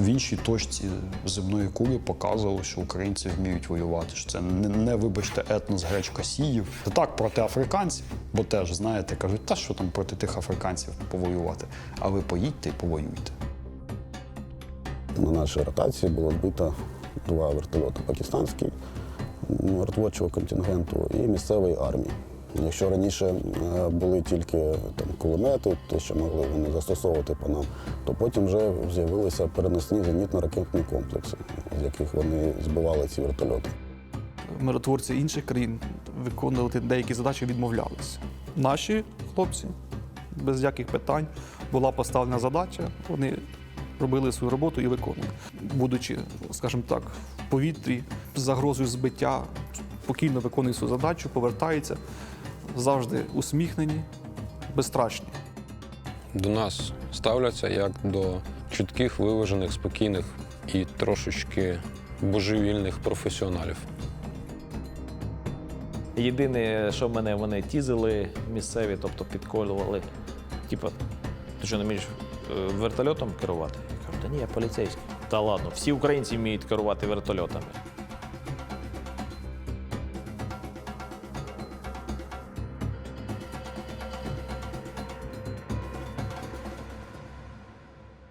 в іншій точці земної кулі показували, що українці вміють воювати. Що це не, не вибачте, етнос гречка сіїв. Це так проти африканців, бо теж знаєте, кажуть, та що там проти тих африканців повоювати. А ви поїдьте і повоюйте. На нашій ротації було збито два вертольоти пакистанські миротворчого контингенту і місцевої армії. Якщо раніше е, були тільки там, кулемети, те, що могли вони застосовувати по нам, то потім вже з'явилися переносні зенітно-ракетні комплекси, з яких вони збивали ці вертольоти. миротворці інших країн виконувати деякі задачі відмовлялися. Наші хлопці без яких питань була поставлена задача, вони робили свою роботу і виконували. Будучи, скажімо так, в повітрі з загрозою збиття, спокійно виконує свою задачу, повертається, завжди усміхнені, безстрашні. До нас ставляться як до чітких, виважених, спокійних і трошечки божевільних професіоналів. Єдине, що мене вони тізили місцеві, тобто підколювали. Типа, ти що не вмієш е, вертольотом керувати? Я кажу, та ні, я поліцейський. Та ладно, всі українці вміють керувати вертольотами.